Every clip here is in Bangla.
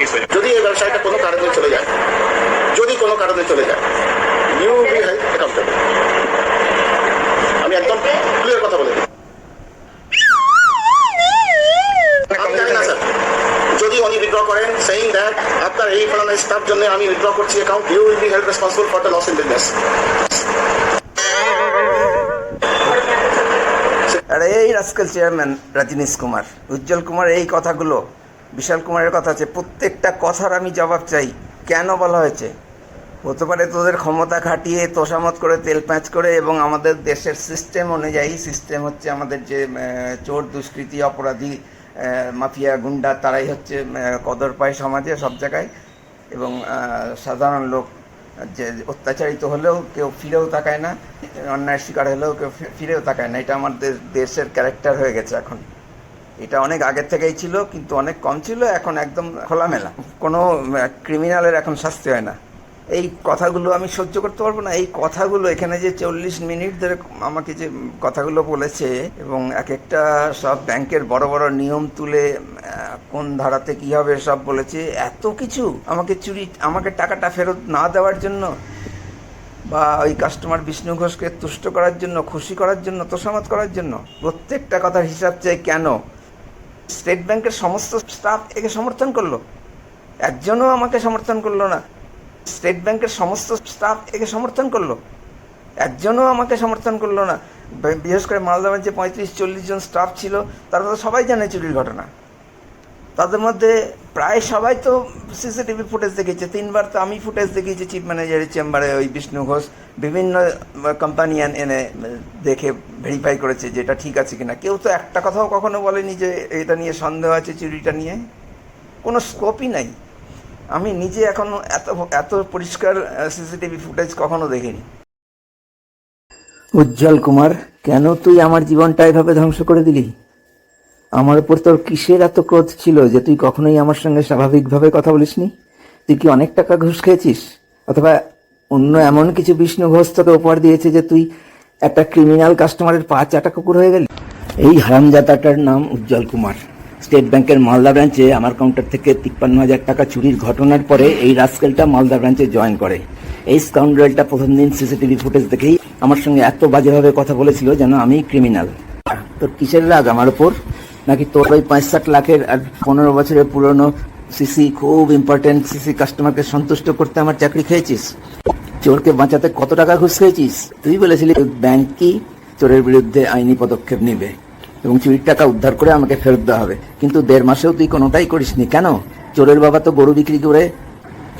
কেস হয়ে যাবে। যদি এই ব্যবসায়টা কোনো কারণে চলে যায় যদি কোনো কারণে চলে যায় ইউ বি অ্যাকাউন্টেবল আমি একদম ক্লিয়ার কথা বলে যদি উনি উইথড্র করেন সেইং দ্যাট আপনার এই ফলানা স্টাফ জন্য আমি উইথড্র করছি account you will be held responsible for the loss in business আর এই রাস্কেল চেয়ারম্যান রাজনীশ কুমার উজ্জ্বল কুমার এই কথাগুলো বিশাল কুমারের কথা আছে, প্রত্যেকটা কথার আমি জবাব চাই। কেন বলা হয়েছে? হতে পারে তোদের ক্ষমতা খাটিয়ে তোষামত করে, তেল প্যাঁচ করে এবং আমাদের দেশের সিস্টেম অনুযায়ী সিস্টেম হচ্ছে আমাদের যে চোর, দুষ্কৃতি, অপরাধী মাফিয়া, গুন্ডা, তারাই হচ্ছে কদর পায় সমাজে সব জায়গায় এবং সাধারণ লোক যে অত্যাচারিত হলেও কেউ ফিরেও তাকায় না, অন্যায়ের শিকার হলেও কেউ ফিরেও তাকায় না। এটা আমাদের দেশের ক্যারেক্টার হয়ে গেছে এখন। এটা অনেক আগের থেকেই ছিল, কিন্তু অনেক কম ছিল, এখন একদম খোলামেলা। কোনো ক্রিমিনালের এখন শাস্তি হয় না। এই কথাগুলো আমি সহ্য করতে পারব না। এই কথাগুলো এখানে যে চল্লিশ মিনিট ধরে আমাকে যে কথাগুলো বলেছে, এবং এক একটা সব ব্যাংকের বড় বড় নিয়ম তুলে কোন ধারাতে কি হবে সব বলেছে, এত কিছু আমাকে চুরি, আমাকে টাকাটা ফেরত না দেওয়ার জন্য, বা ওই কাস্টমার বিষ্ণু ঘোষকে তুষ্ট করার জন্য, খুশি করার জন্য তোষামত করার জন্য, প্রত্যেকটা কথার হিসাব চাই কেন? স্টেট ব্যাংকের সমস্ত স্টাফ একে সমর্থন করল। একজনও আমাকে সমর্থন করল না। স্টেট ব্যাংকের সমস্ত স্টাফ একে সমর্থন করল। একজনও আমাকে সমর্থন করল না। বিশেষ করে মালদা যে পঁয়ত্রিশ, চল্লিশ জন স্টাফ ছিল, তারা তো সবাই জানে চুরির ঘটনা। তাদের মধ্যে প্রায় সবাই তো সিসিটিভি ফুটেজ দেখেছে। তিনবার তো আমি ফুটেজ দেখিয়েছি চিফ ম্যানেজারের চেম্বারে ওই বিষ্ণু ঘোষ। বিভিন্ন কোম্পানি এনে দেখে ভেরিফাই করেছে যে এটা ঠিক আছে কিনা। কেউ তো একটা কথাও কখনো বলেনি যে এটা নিয়ে সন্দেহ আছে চুরিটা নিয়ে। কোনো স্কোপই নাই। আমি নিজে এখনও এত এত পরিষ্কার সিসিটিভি ফুটেজ কখনো দেখিনি। উজ্জ্বল কুমার, কেন তুই আমার জীবনটা এভাবে ধ্বংস করে দিলি? আমার উপর তোর কিসের এত ক্রোধ ছিল যে তুই কখনোই আমার সঙ্গে স্বাভাবিকভাবে কথা বলিসনি? তুই কি অনেক টাকা ঘুষ খেয়েছিস? অথবা অন্য এমন কিছু বিষ্ণু ঘোষ তোকে উপহার দিয়েছে যে তুই একটা ক্রিমিনাল কাস্টমারের পা চাটা কুকুর হয়ে গেলি? এই হারামজাদাটার নাম উজ্জ্বল কুমার। স্টেট ব্যাংকের মালদা ব্রাঞ্চে আমার কাউন্টার থেকে তিপ্পান্ন হাজার টাকা চুরির ঘটনার পরে এই রাস্কেলটা মালদা ব্রাঞ্চে জয়েন করে। এই স্কাউন্ডারেলটা প্রথম দিন সিসিটিভি ফুটেজ দেখেই আমার সঙ্গে এত বাজেভাবে কথা বলেছিল যেন আমি ক্রিমিনাল। তোর কিসের রাগ আমার উপর? নাকি তোর ওই পাঁচ ষাট লাখের আর পনেরো বছরের পুরনো সিসি খুব ইম্পর্টেন্ট সিসি কাস্টমারকে সন্তুষ্ট করতে আমার চাকরি খেয়েছিস? চোরকে বাঁচাতে কত টাকা ঘুষ খেয়েছিস? তুই বলেছিলি ব্যাংক কি চোরের বিরুদ্ধে আইনি পদক্ষেপ নেবে এবং চুরির টাকা উদ্ধার করে আমাকে ফেরত দেওয়া হবে। কিন্তু দেড় মাসেও তুই কোনোটাই করিসনি। কেন? চোরের বাবা তো গরু বিক্রি করে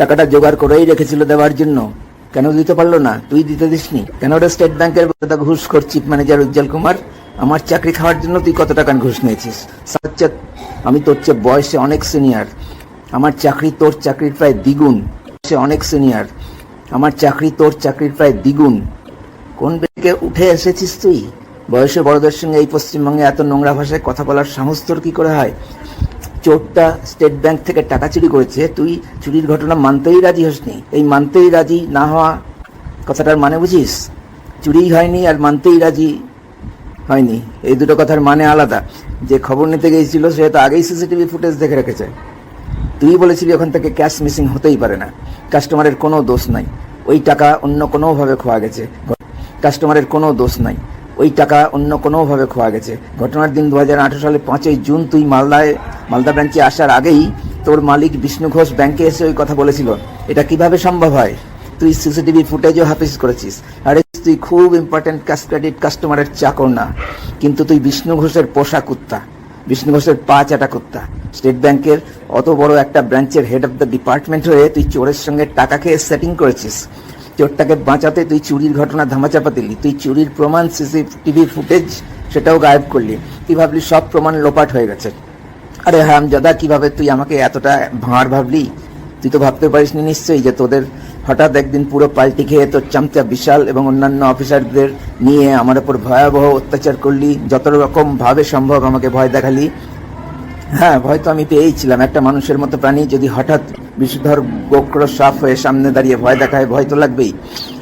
টাকাটা জোগাড় করেই রেখেছিল দেওয়ার জন্য। কেন দিতে পারল না? তুই দিতে দিসনি। কেন ওটা স্টেট ব্যাংকের ঘুষ কর চিফ ম্যানেজার উজ্জ্বল কুমার? আমার চাকরি খাওয়ার জন্য তুই কত টাকা ঘুষ নিয়েছিস? সাচ্চা আমি তোর চেয়ে বয়সে অনেক সিনিয়র। আমার চাকরি তোর চাকরির প্রায় দ্বিগুণ। সে অনেক সিনিয়র। আমার চাকরি তোর চাকরির প্রায় দ্বিগুণ। কোন বেগে উঠে এসেছিস তুই? বয়সে বড়দের সঙ্গে এই পশ্চিমবঙ্গে এত নোংরা ভাষায় কথা বলার সাহস তোর কি করে হয়? চোরটা স্টেট ব্যাংক থেকে টাকা চুরি করেছে। তুই চুরির ঘটনা মানতেই রাজি হসনি। এই মানতেই রাজি না হওয়া কথাটার মানে বুঝিস? চুরিই হয়নি আর মানতেই রাজি হয়নি। এই দুটো কথার মানে আলাদা। যে খবর নিতে গিয়েছিল, সে তো আগেই সিসিটিভি ফুটেজ দেখে রেখেছে। তুই বলেছিলি ওখান থেকে ক্যাশ মিসিং হতেই পারে না। কাস্টমারের কোনো দোষ নাই। ওই টাকা অন্য কোনোভাবে খোয়া গেছে। কাস্টমারের কোনো দোষ নাই। ওই টাকা অন্য কোনোভাবে খোয়া গেছে। ঘটনার দিন দু হাজার আঠেরো সালে পাঁচই জুন তুই মালদায়, মালদা ব্রাঞ্চে আসার আগেই তোর মালিক বিষ্ণু ঘোষ ব্যাংকে এসে ওই কথা বলেছিল। এটা কীভাবে সম্ভব হয়? তুই সিসিটিভি ফুটেজও হাফিজ করেছিস। আরে তুই খুব ইম্পর্টেন্ট ক্যাশ ক্রেডিট কাস্টমারের চাকর না। কিন্তু তুই বিষ্ণু ঘোষের পোষা কুত্তা, বিষ্ণু ঘোষের পা চাটা কুত্তা। স্টেট ব্যাংকের অত বড় একটা ব্রাঞ্চের হেড অফ দ্য ডিপার্টমেন্ট হয়ে তুই চোরের সঙ্গে টাকা খেয়ে সেটিং করেছিস। চোরটাকে বাঁচাতে তুই চুরির ঘটনা ধামাচাপা দিলি। তুই চুরির প্রমাণ, সিসিটিভি ফুটেজ, সেটাও গায়েব করলি। তুই ভাবলি সব প্রমাণ লোপাট হয়ে গেছে। আরে হারামজাদা কীভাবে তুই আমাকে এতটা ভাঁড় ভাবলি? তুই তো ভাবতে পারিসনি নিশ্চয়ই যে তোদের হঠাৎ একদিন পুরো পাল্টি খেয়ে তোর চামচা বিশাল এবং অন্যান্য অফিসারদের নিয়ে আমার উপর ভয়াবহ অত্যাচার করলি, যত রকম ভাবে সম্ভব আমাকে ভয় দেখালি। হ্যাঁ ভয় তো আমি পেয়েইছিলাম। একটা মানুষের মতো প্রাণী যদি হঠাৎ বিষধর গোক্র সাফ হয়ে সামনে দাঁড়িয়ে ভয় দেখায়, ভয় তো লাগবেই।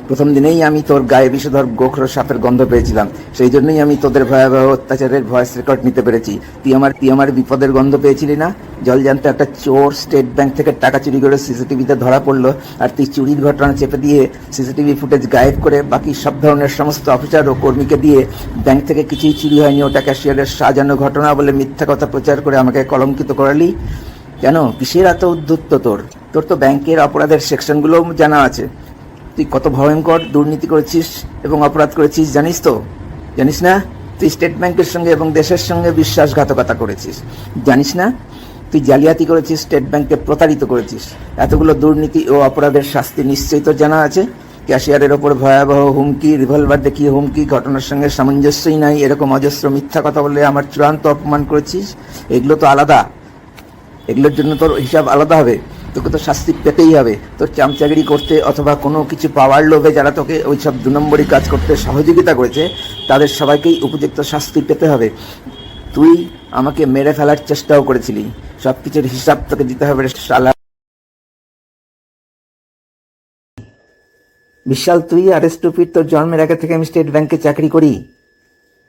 প্রথম দিনেই আমি তোর গায়ে বিষধর গোখর সাপের গন্ধ পেয়েছিলাম। সেই জন্যই আমি তোদের ভয়াবহ অত্যাচারের ভয়েস রেকর্ড নিতে পেরেছি। তুই আমার তুই আমার বিপদের গন্ধ পেয়েছিলি না? জল জানতে একটা চোর স্টেট ব্যাংক থেকে টাকা চুরি করে সিসিটিভিতে ধরা পড়ল আর তুই চুরির ঘটনা চেপে দিয়ে সিসিটিভি ফুটেজ গায়েব করে বাকি সব ধরনের সমস্ত অফিসার ও কর্মীকে দিয়ে ব্যাংক থেকে কিছুই চুরি হয়নি, ওটা ক্যাশিয়ারের সাজানো ঘটনা বলে মিথ্যা কথা প্রচার করে আমাকে কলঙ্কিত করালি? কেন? কিসের এত উদ্ধত্ত তোর? তোর তো ব্যাংকের অপরাধের সেকশনগুলোও জানা আছে। তুই কত ভয়ঙ্কর দুর্নীতি করেছিস এবং অপরাধ করেছিস, জানিস তো? জানিস না? তুই স্টেট ব্যাংকের সঙ্গে এবং দেশের সঙ্গে বিশ্বাসঘাতকতা করেছিস। জানিস না? তুই জালিয়াতি করেছিস, স্টেট ব্যাংকে প্রতারিত করেছিস। এতগুলো দুর্নীতি ও অপরাধের শাস্তি নিশ্চয়ই তো জানা আছে। ক্যাশিয়ারের ওপর ভয়াবহ হুমকি, রিভলভার দেখিয়ে হুমকি, ঘটনার সঙ্গে সামঞ্জস্যই নাই, এরকম অজস্র মিথ্যা কথা বলে আমার চূড়ান্ত অপমান করেছিস। এগুলো তো আলাদা। এগুলোর জন্য তোর হিসাব আলাদা হবে। তোকে তো শাস্তি পেতেই হবে। তোর চামচাগিরি করতে অথবা কোনো কিছু পাওয়ার লোভে যারা তোকে ওই সব দু নম্বরই কাজ করতে সহযোগিতা করেছে, তাদের সবাইকেই উপযুক্ত শাস্তি পেতে হবে। তুই আমাকে মেরে ফেলার চেষ্টাও করেছিলি। সব কিছুর হিসাব তোকে দিতে হবে শালা। বিশাল, তুই আর স্টুপিড তোর জন্মের আগে থেকে আমি স্টেট ব্যাংকে চাকরি করি।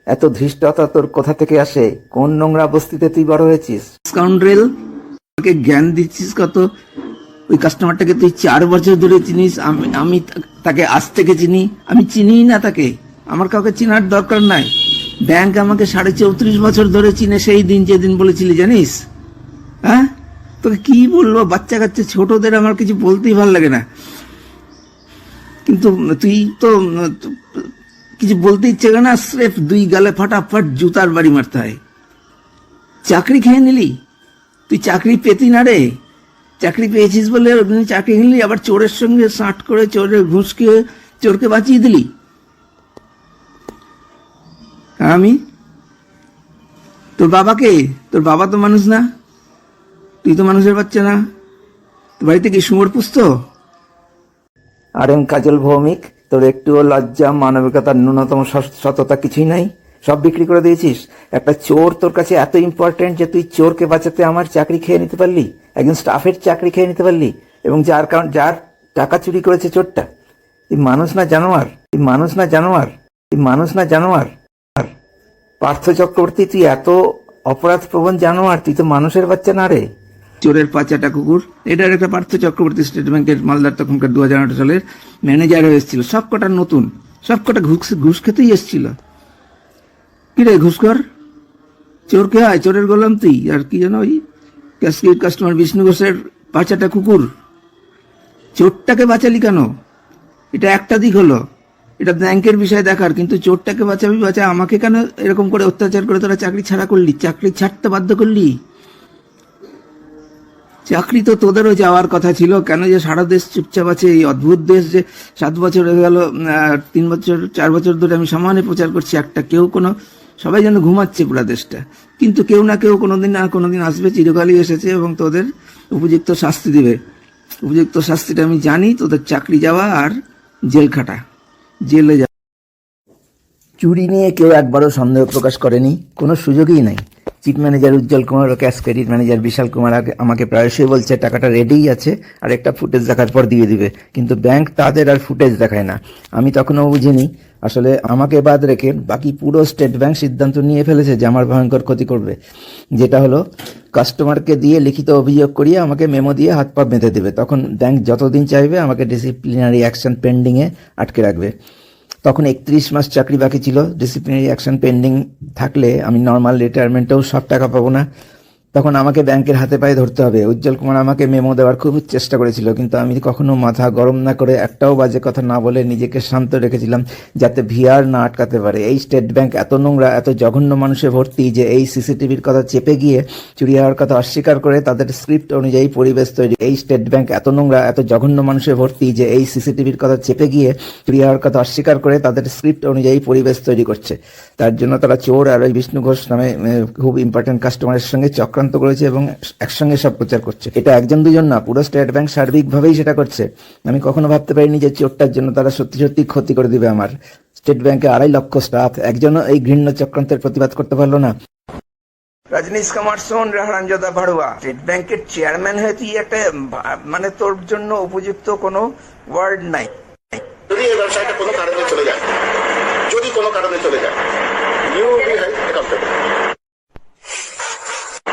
এত ধৃষ্টতা তোর কোথা থেকে আসে? কোন নোংরা বস্তিতে তুই বড় হয়েছিস? স্কাউন্ড্রেল তোকে জ্ঞান দিচ্ছিস কত? ওই কাস্টমারটাকে তুই চার বছর ধরে চিনিস, আমি আমি তাকে আজ থেকে চিনি। আমি চিনিই না তাকে। আমার কাউকে চেনার দরকার নাই। ব্যাংক আমাকে সাড়ে চৌত্রিশ বছর ধরে চিনে, সেই দিন যেদিন বলেছিলি, জানিস? হ্যাঁ? তোকে কি বলব? বাচ্চা কাচ্চা ছোটদের আমার কিছু বলতেই ভালো লাগে না। কিন্তু তুই তো তো- কিছু বলতে ইচ্ছে করে না, স্রেফ দুই গালে ফাটাফাট জুতার বাড়ি মারতে হয়। চাকরি খেয়ে নিলি? তুই চাকরি পেতি না রে? চাকরি পেয়েছিস বলে চাকরি নিলি আবার চোরের সঙ্গে সাট করে চোরের ঘুষকে, চোরকে বাঁচিয়ে দিলি? আর আমি? তোর বাবাকে? তোর বাবা তো মানুষ না। তুই তো মানুষের বাচ্চা না। তোর বাড়িতে কি সুমর পুষতো আর এম কাজল ভৌমিক, তোর একটুও লজ্জা, মানবিকতার ন্যূনতম সততা কিছুই নাই। সব বিক্রি করে দিয়েছিস? একটা চোর তোর কাছে এত ইম্পর্টেন্ট যে তুই চোরকে বাঁচাতে আমার চাকরি খেয়ে নিতে পারলি? একজন স্টাফের চাকরি খেয়ে নিতে পারলি? এবং যার কারণ যার টাকা চুরি করেছে চোরটা? এই মানুষ না জানোয়ার। এই মানুষ না জানোয়ার। এই মানুষ না জানোয়ার। আর পার্থ চক্রবর্তী, তুই এত অপরাধ প্রবণ জানোয়ার, তুই তো মানুষের বাচ্চা না রে। চোরের পাচাটা কুকুর। এটার একটা পার্থ চক্রবর্তী স্টেট ব্যাংকের মালদার তখনকার দু হাজার আঠারো সালের ম্যানেজার হয়ে এসেছিল। সব কটা নতুন। সব কটা ঘুষ ঘুষ খেতেই এসেছিল। কি রে ঘুষখর? চোর কে হয় চোরের গোলাম তুই? আর কি যেন ওই ক্যাশকির কাস্টমার বিষ্ণু ঘোষের পাচাটা কুকুর। চোরটাকে বাঁচালি কেন? এটা একটা দিক হলো। এটা ব্যাংকের বিষয় দেখার, কিন্তু চোরটাকে বাঁচাবি বাঁচা আমাকে কেন এরকম করে অত্যাচার করে তোরা চাকরি ছাড়া করলি? চাকরি ছাড়তে বাধ্য করলি? চাকরি তো তোদেরও যাওয়ার কথা ছিল। কেন যে সারা দেশ চুপচাপ আছে? এই অদ্ভুত দেশ যে সাত বছর হয়ে গেল তিন বছর, চার বছর ধরে আমি সমানে প্রচার করছি। একটা কেউ কোনো সবাই যেন ঘুমাচ্ছে পুরো দেশটা। কিন্তু কেউ না কেউ কোনোদিন না কোনোদিন আসবে, চিরকালই এসেছে এবং তোদের উপযুক্ত শাস্তি দিবে। উপযুক্ত শাস্তিটা আমি জানি, তোদের চাকরি যাওয়া আর জেল খাটা। জেলে যাওয়া চুরি নিয়ে কেউ একবারও সন্দেহ প্রকাশ করেনি, কোনো সুযোগই নাই। চিফ ম্যানেজার উজ্জ্বল কুমার ও cash credit manager Vishal Kumar আমাকে প্রায়শই বলছে, টাকাটা রেডিই আছে আর একটা ফুটেজ দেখার পর দিয়ে দিবে। কিন্তু ব্যাংক তাদের আর ফুটেজ দেখায় না। আমি তখনও বুঝিনি আসলে আমাকে বাদ রেখে বাকি পুরো স্টেট ব্যাংক সিদ্ধান্ত নিয়ে ফেলেছে যে আমার ভয়ঙ্কর ক্ষতি করবে। যেটা হলো, কাস্টমারকে দিয়ে লিখিত অভিযোগ করিয়ে আমাকে মেমো দিয়ে হাত পা বেঁধে দেবে। তখন ব্যাংক যতদিন চাইবে আমাকে ডিসিপ্লিনারি অ্যাকশন পেন্ডিংয়ে আটকে রাখবে। তখন একত্রিশ মাস চাকরি বাকি ছিল। ডিসিপ্লিনারি অ্যাকশন পেন্ডিং থাকলে আমি নর্মাল রিটায়ারমেন্টেও সব টাকা পাবো না। তখন আমাকে ব্যাংকের হাতে পায়ে ধরতে হবে। উজ্জ্বল কুমার আমাকে মেমো দেওয়ার খুব চেষ্টা করেছিল, কিন্তু আমি কখনো মাথা গরম না করে একটাও বাজে কথা না বলে নিজেকে শান্ত রেখেছিলাম যাতে ভিআর না আটকাতে পারে। এই স্টেট ব্যাংক এত নোংরা, এত জঘন্য মানুষে ভর্তি যে এই সিসিটিভির কথা চেপে গিয়ে চুরি হওয়ার কথা অস্বীকার করে তাদের স্ক্রিপ্ট অনুযায়ী পরিবেশ তৈরি। এই স্টেট ব্যাংক এত নোংরা, এত জঘন্য মানুষে ভর্তি যে এই সিসিটিভির কথা চেপে গিয়ে চুরি হওয়ার কথা অস্বীকার করে তাদের স্ক্রিপ্ট অনুযায়ী পরিবেশ তৈরি করছে। তার জন্য তারা চোর আর ওই বিষ্ণু ঘোষ নামে খুব ইম্পর্টেন্ট কাস্টমারের সঙ্গে চক্রান্ত করেছে এবং একসঙ্গে সব প্রচার করছে। এটা একজন দুজন না পুরো স্টেট ব্যাংক সার্বিকভাবেই সেটা করছে। আমি কখনো ভাবতে পারিনি যে চোরটার জন্য তারা সত্যি সত্যি ক্ষতি করে দিবে আমার। স্টেট ব্যাংকে আড়াই লক্ষ স্টাফ একজনও এই ঘৃণ্য চক্রান্তের প্রতিবাদ করতে পারল না। রজনীশ কুমার সোন রাহারাঞ্জদা ভাড়ুয়া। স্টেট ব্যাংকের চেয়ারম্যান হয়ে তুই একটা মানে তোর জন্য উপযুক্ত কোনো ওয়ার্ড নাই। যদি এই ব্যবসায়টা কোনো কারণে চলে যায় যদি কোনো কারণে চলে যায় you be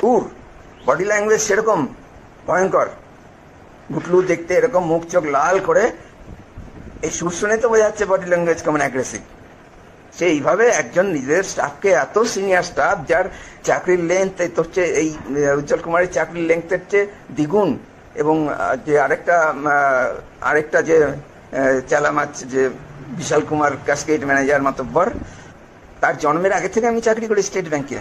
accountable body language সেরকম, ভয়ঙ্কর। গুটলু দেখতে এরকম মুখ চোখ লাল করে, এই সুর শুনে তো বোঝা যাচ্ছে বডি ল্যাঙ্গুয়েজ কেমন অ্যাগ্রেসিভ সেইভাবে একজন নিজের স্টাফকে এত সিনিয়র স্টাফ যার চাকরির লেন্থ চেয়ে এই উজ্জ্বল কুমারের চাকরির লেন্থের চেয়ে দ্বিগুণ এবং যে আরেকটা আরেকটা যে চালামাচ, যে বিশাল কুমার ক্যাসকেট ম্যানেজার মাতব্বর তার জন্মের আগে থেকে আমি চাকরি করি স্টেট ব্যাংকে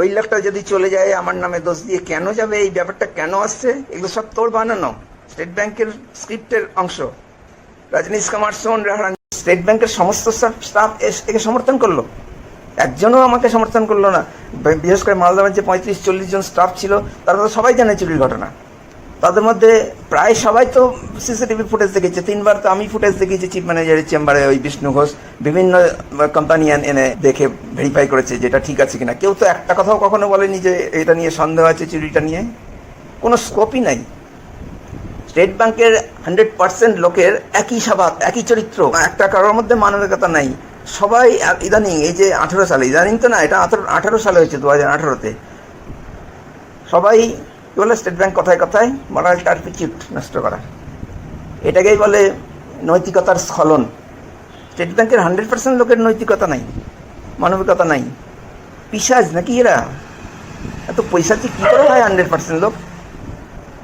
ওই লোকটা যদি চলে যায়, আমার নামে দোষ দিয়ে কেন যাবে? এই ব্যাপারটা কেন আসছে? এগুলো সব তোর বানানো। স্টেট ব্যাংকের স্ক্রিপ্টের অংশ। রজনীশ কুমার সোন স্টেট ব্যাংকের সমস্ত স্টাফ একে সমর্থন করল। একজনও আমাকে সমর্থন করল না। বিশেষ করে মালদামের যে পঁয়ত্রিশ, চল্লিশ জন স্টাফ ছিল। তারা তো সবাই জানে চুরির ঘটনা। তাদের মধ্যে প্রায় সবাই তো সিসিটিভি ফুটেজ দেখেছে তিনবার তো আমি ফুটেজ দেখিয়েছি চিফ ম্যানেজারের চেম্বারে ওই বিষ্ণু ঘোষ। বিভিন্ন কোম্পানি এনে দেখে ভেরিফাই করেছে যেটা ঠিক আছে কিনা। কেউ তো একটা কথাও কখনো বলেনি যে এটা নিয়ে সন্দেহ আছে চুরিটা নিয়ে। কোনো স্কোপই নাই। স্টেট ব্যাংকের হান্ড্রেড পার্সেন্ট লোকের একই স্বভাব, একই চরিত্র, একটা কারোর মধ্যে মানবিকতা নাই। সবাই ইদানিং, এই যে আঠেরো সালে, ইদানিং তো না, এটা আঠারো সালে হয়েছে দু হাজার আঠারোতে। সবাই বলে স্টেট ব্যাংক কথায় কথায় মরাল টার্পিচিউট নষ্ট করা। এটাকেই বলে নৈতিকতার স্খলন। স্টেট ব্যাংকের হান্ড্রেড পার্সেন্ট লোকের নৈতিকতা নাই, মানবিকতা নাই। পিসাজ নাকি এরা? এত পয়সা কী করে হয় হান্ড্রেড পার্সেন্ট লোক?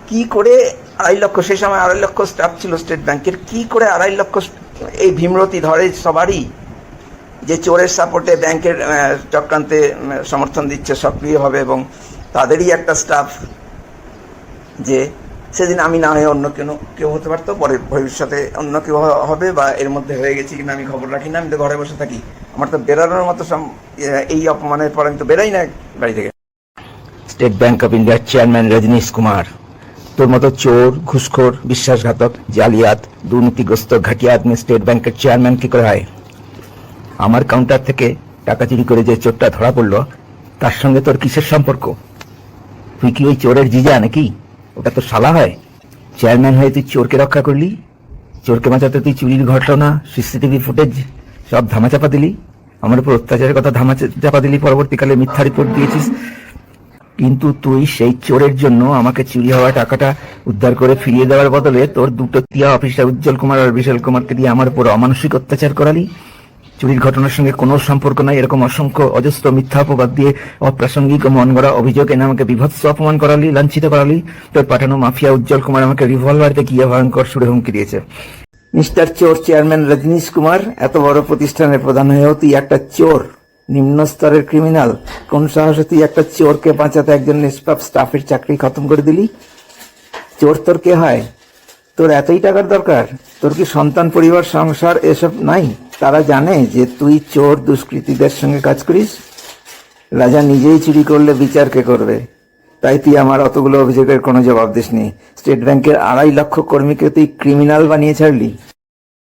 কি করে আড়াই লক্ষ, সে সময় আড়াই লক্ষ স্টাফ ছিল স্টেট ব্যাংকের, কি করে আড়াই লক্ষ এই ভীমরতি ধরে সবারই? যে চোরের সাপোর্টে ব্যাংকের চক্রান্তে সমর্থন দিচ্ছে সক্রিয়ভাবে এবং তাদেরই একটা স্টাফ যে সেদিন আমি না হয়ে অন্য কেন কেউ হতে পারতো, পরে ভবিষ্যতে অন্য কেউ হবে বা এর মধ্যে হয়ে গেছি কিনা আমি খবর রাখি না, আমি তো ঘরে বসে থাকি। আমার তো বেরোনোর মতো এই অপমানের পর আমি তো বেরোই না বাড়ি থেকে। স্টেট ব্যাংক অফ ইন্ডিয়ার চেয়ারম্যান রজনীশ কুমার তোর মতো চোর, ঘুষখোর, বিশ্বাসঘাতক, জালিয়াত, দুর্নীতিগ্রস্ত ঘাটিয়া আদমি স্টেট ব্যাংকের চেয়ারম্যান কি করে হয়? আমার কাউন্টার থেকে টাকা চুরি করে যে চোরটা ধরা পড়ল, তার সঙ্গে তোর কিসের সম্পর্ক? তুই কি ওই চোরের জিজা নাকি? ওটা তো শালা হয়। চেয়ারম্যান হয়ে তুই চোরকে রক্ষা করলি, চোরকে বাঁচাতে তুই চুরির ঘটনা, সিসিটিভি ফুটেজ, সব ধামাচাপা দিলি। আমার উপর অত্যাচারের কথা ধামাচাপা দিলি, পরবর্তীকালে মিথ্যা রিপোর্ট দিয়েছিস। কিন্তু তুই সেই চোরের জন্য আমাকে চুরি হওয়া টাকাটা উদ্ধার করে ফিরিয়ে দেওয়ার বদলে তোর দুটো টিয়া অফিসার উজ্জ্বল কুমার আর বিশাল কুমারকে দিয়ে আমার উপর অমানসিক অত্যাচার করালি। চুরির ঘটনার সঙ্গে কোনো সম্পর্ক নাই। এরকম অসংখ্য অজস্র মিথ্যা অপবাদ দিয়ে অপ্রাসঙ্গিক মন গড়া অভিযোগ। এনে আমাকে বিভৎস অপমান করালি, লাঞ্ছিত করালি। তোর পাঠানো মাফিয়া উজ্জ্বল কুমার আমাকে রিভলভারতে গিয়ে ভয়ঙ্কর সুরে হুমকি দিয়েছে। মিস্টার চোর চেয়ারম্যান রজনীশ কুমার, এত বড় প্রতিষ্ঠানের প্রধান হয়েও তুই একটা চোর, নিম্ন স্তরের ক্রিমিনাল কোন সাহসে তুই একটা চোরকে বাঁচাতে একজন নিষ্পাপ স্টাফের চাকরি খতম করে দিলি? চোর তোর কে হয়? তোর এতই টাকার দরকার? তোর কি সন্তান, পরিবার, সংসার এসব নাই? তারা জানে যে তুই চোর, দুষ্কৃতীদের সঙ্গে কাজ করিস। রাজা নিজেই চুরি করলে বিচার কে করবে? তাই তুই আমার অতগুলো অভিযোগের কোনো জবাব দিসনি। স্টেট ব্যাংকের আড়াই লক্ষ কর্মীকে তুই ক্রিমিনাল বানিয়ে ছাড়লি।